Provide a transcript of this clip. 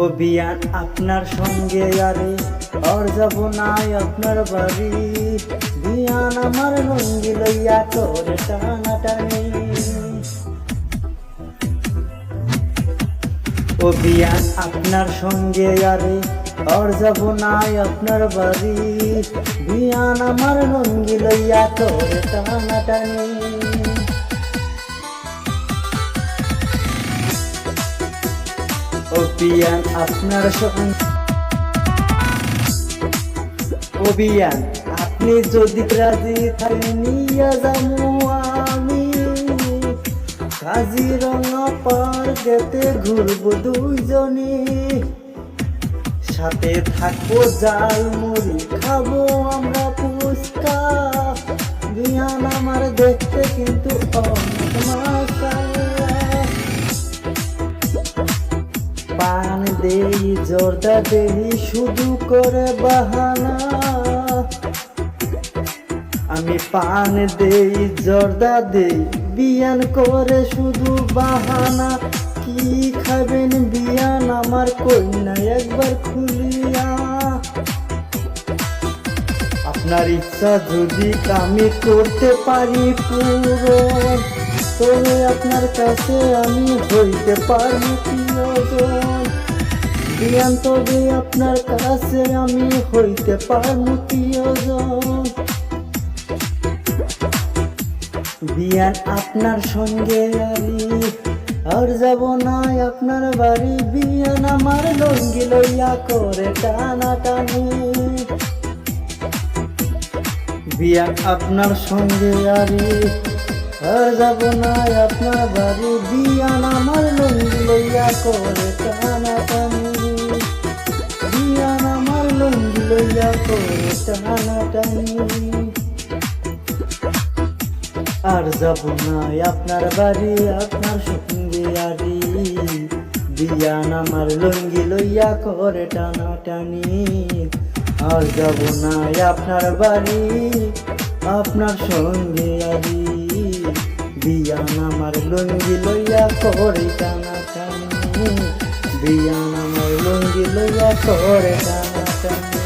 ও বিয়ান আপনার সঙ্গে আরে, আর যাব নাই আপনার বাড়ি। বিয়ান আমার লঙ্গি লইয়া করে টানাটানি ও বিয়ান আপনার সঙ্গে আরে, আর যাব নাই আপনার বাড়ি। বিয়ান আমার লঙ্গি লইয়া করে টানাটানি ও বিয়ান আপনার ও আপনি যদি রাজি থাকেন, নিয়ে যাব আমি। কাজিরঙা পার্কেতে ঘুরবো দুইজনে। সাথে থাকব, জাল মুড়ি খাব আমরা ফুচকা। বিয়ান আমার দেখতে কিন্তু দেই জর্দা দেই শুধু করে বাহানা। আমি পান দেই, জর্দা দেই, বিয়ান করে শুধু বাহানা। কি খাবেন বিয়ান আমার কন্যা একবার খুলিয়া। আপনার ইচ্ছা যদি আমি করতে পারি পূরণ, তবে আপনার কাছে আমি হইতে পারি প্রিয়জন। তবে আপনার কাছে আমি হইতে পারি প্রিয়জন। বিয়ান আপনার সঙ্গে আরি আর যাব না, আপনার বাড়ি বিয়ান আমার লঙ্গি লইয়া করে টানা টানি। বিয়ান আপনার সঙ্গে আরি আর যাব না, আপনার বাড়ি বিয়ান আমার লঙ্গি লইয়া করে টানা টানি। আর যাব না আপনার বাড়ি, আপনার সঙ্গে আরি বিয়ান আমার লঙ্গি লইয়া করে টানা টানি আর যাব না আপনার বাড়ি, আপনার সঙ্গে আরি বিয়ান আমার লঙ্গি লইয়া করে টানা টানি বিয়ান আমার লঙ্গি লইয়া করে টানা টানি